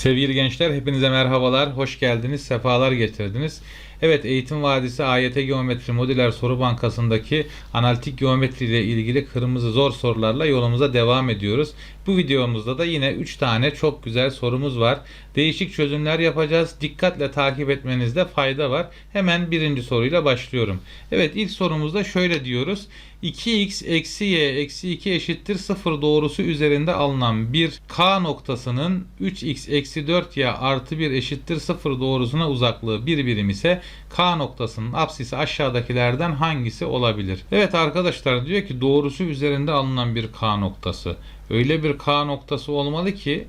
Sevgili gençler hepinize merhabalar, hoş geldiniz, sefalar getirdiniz. Evet Eğitim Vadisi AYT Geometri Modüler Soru Bankası'ndaki analitik geometri ile ilgili kırmızı zor sorularla yolumuza devam ediyoruz. Bu videomuzda da yine 3 tane çok güzel sorumuz var. Değişik çözümler yapacağız. Dikkatle takip etmenizde fayda var. Hemen birinci soruyla başlıyorum. Evet ilk sorumuzda şöyle diyoruz. 2x eksi y eksi 2 eşittir 0 doğrusu üzerinde alınan bir k noktasının 3x eksi 4y artı 1 eşittir 0 doğrusuna uzaklığı bir birim ise k noktasının apsisi aşağıdakilerden hangisi olabilir? Evet arkadaşlar diyor ki doğrusu üzerinde alınan bir k noktası. Öyle bir k noktası olmalı ki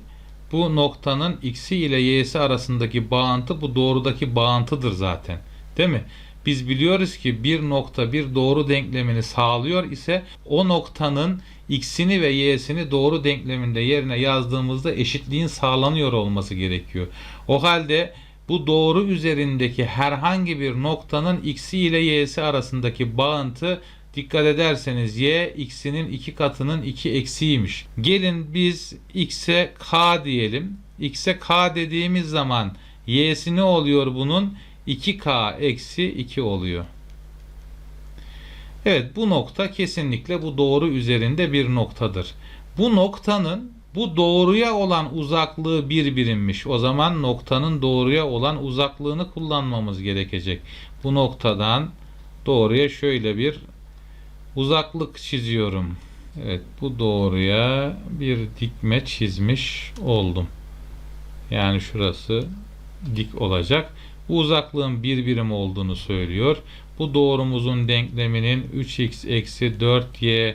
bu noktanın x'i ile y'si arasındaki bağıntı bu doğrudaki bağıntıdır zaten. Değil mi? Biz biliyoruz ki bir nokta bir doğru denklemini sağlıyor ise o noktanın x'ini ve y'sini doğru denkleminde yerine yazdığımızda eşitliğin sağlanıyor olması gerekiyor. O halde bu doğru üzerindeki herhangi bir noktanın x'i ile y'si arasındaki bağıntı dikkat ederseniz y x'inin iki katının iki eksiğiymiş. Gelin biz x'e k diyelim. x'e k dediğimiz zaman y'si ne oluyor bunun? 2k eksi 2 oluyor. Evet bu nokta kesinlikle bu doğru üzerinde bir noktadır. Bu noktanın bu doğruya olan uzaklığı bir birimmiş. O zaman noktanın doğruya olan uzaklığını kullanmamız gerekecek. Bu noktadan doğruya şöyle bir uzaklık çiziyorum. Evet bu doğruya bir dikme çizmiş oldum. Yani şurası dik olacak. Bu uzaklığın bir birim olduğunu söylüyor. Bu doğrumuzun denkleminin 3x eksi 4y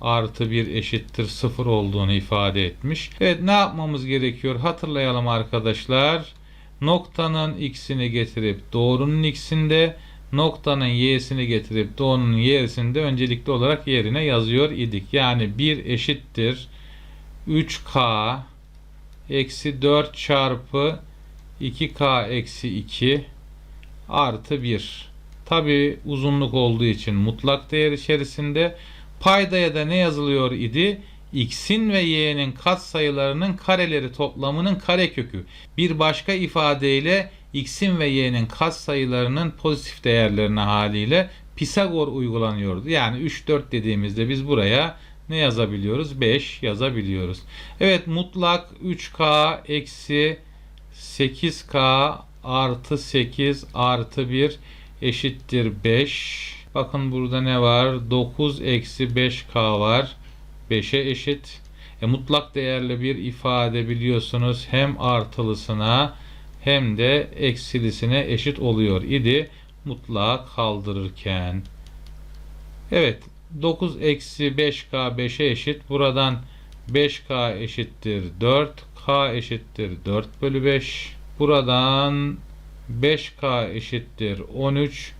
artı 1 eşittir 0 olduğunu ifade etmiş. Evet ne yapmamız gerekiyor? Hatırlayalım arkadaşlar. Noktanın x'ini getirip doğrunun x'inde noktanın y'sini getirip doğrunun y'sinde öncelikli olarak yerine yazıyor idik. Yani 1 eşittir 3k eksi 4 çarpı 2k eksi 2 artı 1. Tabi uzunluk olduğu için mutlak değer içerisinde paydaya da ne yazılıyor idi? x'in ve y'nin katsayılarının kareleri toplamının karekökü. Bir başka ifadeyle x'in ve y'nin katsayılarının pozitif değerlerine haliyle Pisagor uygulanıyordu. Yani 3 4 dediğimizde biz buraya ne yazabiliyoruz? 5 yazabiliyoruz. Evet mutlak 3k eksi 8k artı 8 artı 1 eşittir 5. Bakın burada ne var? 9 eksi 5k var. 5'e eşit. E, mutlak değerli bir ifade biliyorsunuz hem artılısına hem de eksilisine eşit oluyor idi. Mutlak kaldırırken. Evet 9 eksi 5k 5'e eşit. Buradan 5k eşittir 4. k eşittir 4 bölü 5. Buradan 5k eşittir 13.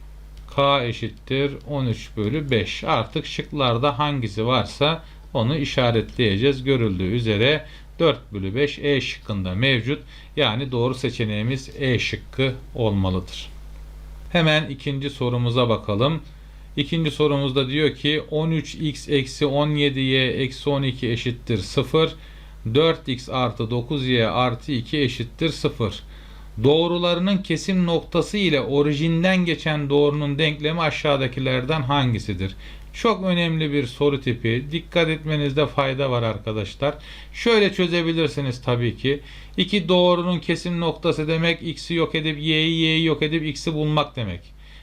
k eşittir 13 bölü 5. Artık şıklarda hangisi varsa onu işaretleyeceğiz. Görüldüğü üzere 4 bölü 5 E şıkkında mevcut. Yani doğru seçeneğimiz E şıkkı olmalıdır. Hemen ikinci sorumuza bakalım. İkinci sorumuzda diyor ki 13x eksi 17y eksi 12 eşittir 0. 4x artı 9y artı 2 eşittir 0. Doğrularının kesim noktası ile orijinden geçen doğrunun denklemi aşağıdakilerden hangisidir? Çok önemli bir soru tipi. Dikkat etmenizde fayda var arkadaşlar. Şöyle çözebilirsiniz tabii ki. İki doğrunun kesim noktası demek x'i yok edip y'yi y'yi yok edip x'i bulmak demek.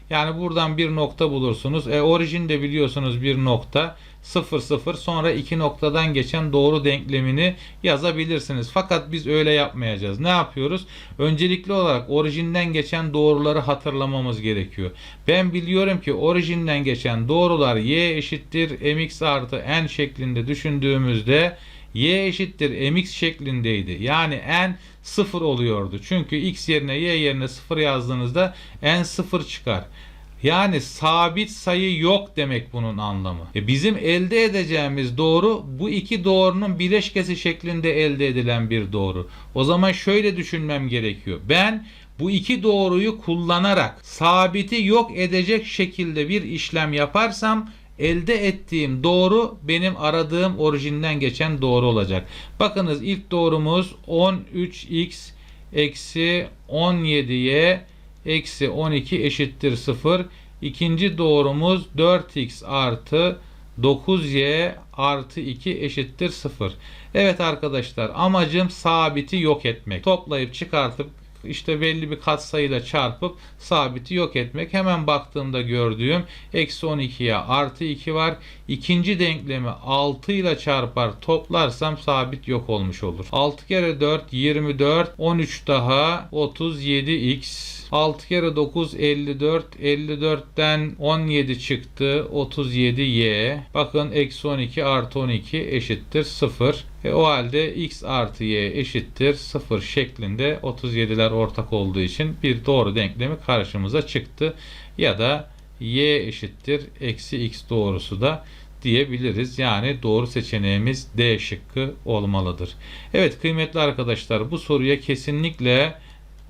Yani buradan bir nokta bulursunuz. E, orijin de biliyorsunuz bir nokta. 0 0 sonra iki noktadan geçen doğru denklemini yazabilirsiniz. Fakat biz öyle yapmayacağız. Ne yapıyoruz? Öncelikli olarak orijinden geçen doğruları hatırlamamız gerekiyor. Ben biliyorum ki orijinden geçen doğrular y eşittir mx artı n şeklinde düşündüğümüzde y eşittir mx şeklindeydi. Yani n 0 oluyordu. Çünkü x yerine y yerine 0 yazdığınızda n 0 çıkar. Yani sabit sayı yok demek bunun anlamı. E bizim elde edeceğimiz doğru bu iki doğrunun bileşkesi şeklinde elde edilen bir doğru. O zaman şöyle düşünmem gerekiyor. Ben bu iki doğruyu kullanarak sabiti yok edecek şekilde bir işlem yaparsam elde ettiğim doğru benim aradığım orijinden geçen doğru olacak. Bakınız ilk doğrumuz 13x eksi 17y eksi 12 eşittir 0. İkinci doğrumuz 4x artı 9y artı 2 eşittir 0. Evet arkadaşlar amacım sabiti yok etmek. Toplayıp çıkartıp işte belli bir katsayıyla çarpıp sabiti yok etmek. Hemen baktığımda gördüğüm eksi 12'ye artı 2 var. İkinci denklemi 6 ile çarpar toplarsam sabit yok olmuş olur. 6 kere 4 24 13 daha 37x 6 kere 9 54 54'ten 17 çıktı 37y bakın eksi 12 artı 12 eşittir 0 e, o halde x artı y eşittir 0 şeklinde 37'ler ortak olduğu için bir doğru denklemi karşımıza çıktı. Ya da y eşittir eksi x doğrusu da diyebiliriz. Yani doğru seçeneğimiz D şıkkı olmalıdır. Evet kıymetli arkadaşlar bu soruya kesinlikle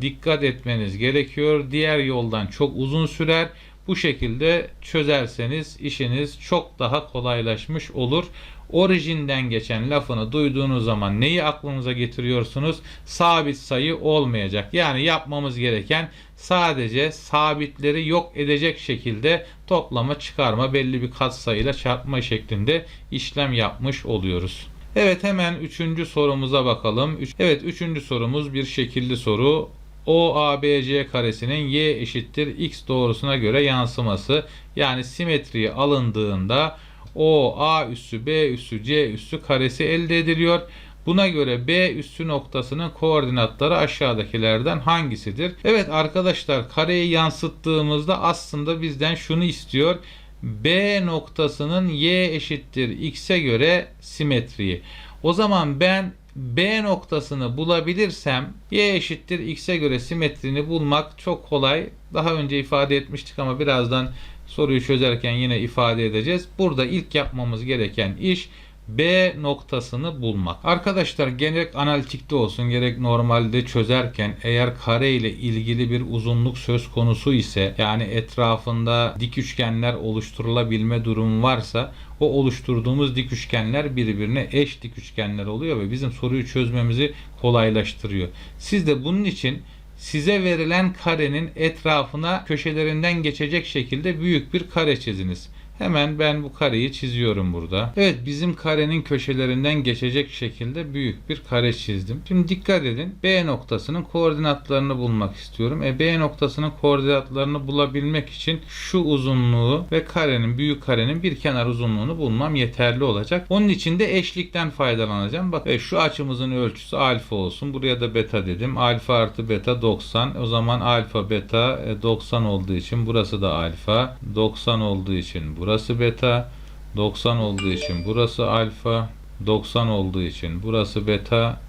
dikkat etmeniz gerekiyor. Diğer yoldan çok uzun sürer. Bu şekilde çözerseniz işiniz çok daha kolaylaşmış olur. Orijinden geçen lafını duyduğunuz zaman neyi aklınıza getiriyorsunuz? Sabit sayı olmayacak. Yani yapmamız gereken sadece sabitleri yok edecek şekilde toplama, çıkarma, belli bir katsayıyla çarpma şeklinde işlem yapmış oluyoruz. Evet hemen üçüncü sorumuza bakalım. Evet üçüncü sorumuz bir şekilli soru. OABC karesinin y eşittir x doğrusuna göre yansıması yani simetriye alındığında OA üssü B üssü C üssü karesi elde ediliyor. Buna göre B üssü noktasının koordinatları aşağıdakilerden hangisidir? Evet arkadaşlar kareyi yansıttığımızda aslında bizden şunu istiyor. B noktasının y eşittir x'e göre simetriyi. O zaman ben B noktasını bulabilirsem y eşittir x'e göre simetrini bulmak çok kolay. Daha önce ifade etmiştik ama birazdan soruyu çözerken yine ifade edeceğiz. Burada ilk yapmamız gereken iş B noktasını bulmak. Arkadaşlar gerek analitikte olsun gerek normalde çözerken eğer kare ile ilgili bir uzunluk söz konusu ise yani etrafında dik üçgenler oluşturulabilme durumu varsa o oluşturduğumuz dik üçgenler birbirine eş dik üçgenler oluyor ve bizim soruyu çözmemizi kolaylaştırıyor. Siz de bunun için size verilen karenin etrafına köşelerinden geçecek şekilde büyük bir kare çiziniz. Hemen ben bu kareyi çiziyorum burada. Evet bizim karenin köşelerinden geçecek şekilde büyük bir kare çizdim. Şimdi dikkat edin. B noktasının koordinatlarını bulmak istiyorum. E, B noktasının koordinatlarını bulabilmek için şu uzunluğu ve karenin büyük karenin bir kenar uzunluğunu bulmam yeterli olacak. Onun için de eşlikten faydalanacağım. Bak e, şu açımızın ölçüsü alfa olsun. Buraya da beta dedim. Alfa artı beta 90. O zaman alfa beta e, 90 olduğu için burası da alfa. 90 olduğu için burası beta. 90 olduğu için burası alfa. 90 olduğu için burası beta.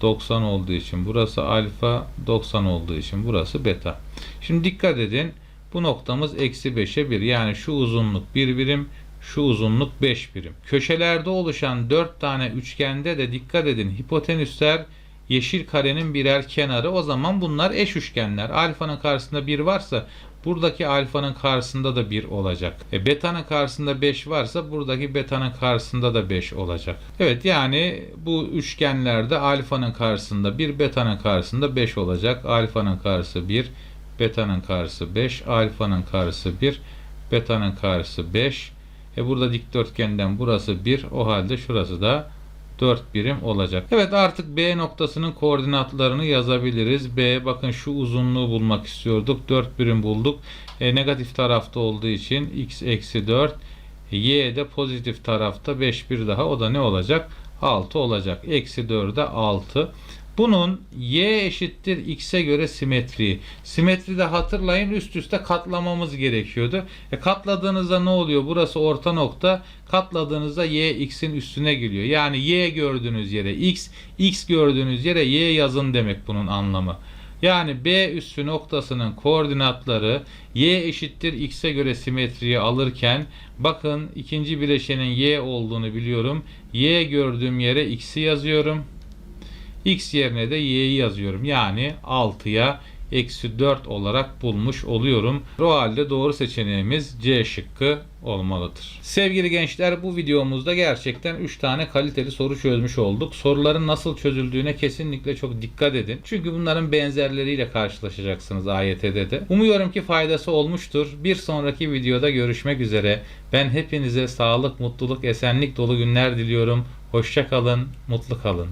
90 olduğu için burası alfa. 90 olduğu için burası beta. Şimdi dikkat edin. Bu noktamız eksi 5'e 1. Yani şu uzunluk 1 birim. Şu uzunluk 5 birim. Köşelerde oluşan 4 tane üçgende de dikkat edin. Hipotenüsler yeşil karenin birer kenarı. O zaman bunlar eş üçgenler. Alfanın karşısında 1 varsa buradaki alfanın karşısında da 1 olacak. E, beta'nın karşısında 5 varsa buradaki beta'nın karşısında da 5 olacak. Evet yani bu üçgenlerde alfanın karşısında 1, beta'nın karşısında 5 olacak. Alfanın karşısı 1, beta'nın karşısı 5, alfanın karşısı 1, beta'nın karşısı 5. E burada dikdörtgenden burası 1, o halde şurası da 4 birim olacak. Evet artık B noktasının koordinatlarını yazabiliriz. B bakın şu uzunluğu bulmak istiyorduk. 4 birim bulduk. E, negatif tarafta olduğu için x eksi 4. Y de pozitif tarafta 5 bir daha. O da ne olacak? 6 olacak. Eksi 4'e 6. Bunun y eşittir x'e göre simetri. Simetride hatırlayın üst üste katlamamız gerekiyordu. E katladığınızda ne oluyor? Burası orta nokta. Katladığınızda y x'in üstüne geliyor. Yani y gördüğünüz yere x, x gördüğünüz yere y yazın demek bunun anlamı. Yani B üssü noktasının koordinatları y eşittir x'e göre simetriyi alırken bakın ikinci bileşenin y olduğunu biliyorum. Y gördüğüm yere x'i yazıyorum. X yerine de y'yi yazıyorum. Yani 6'ya eksi 4 olarak bulmuş oluyorum. O halde doğru seçeneğimiz C şıkkı olmalıdır. Sevgili gençler bu videomuzda gerçekten 3 tane kaliteli soru çözmüş olduk. Soruların nasıl çözüldüğüne kesinlikle çok dikkat edin. Çünkü bunların benzerleriyle karşılaşacaksınız AYT'de de. Umuyorum ki faydası olmuştur. Bir sonraki videoda görüşmek üzere. Ben hepinize sağlık, mutluluk, esenlik dolu günler diliyorum. Hoşça kalın, mutlu kalın.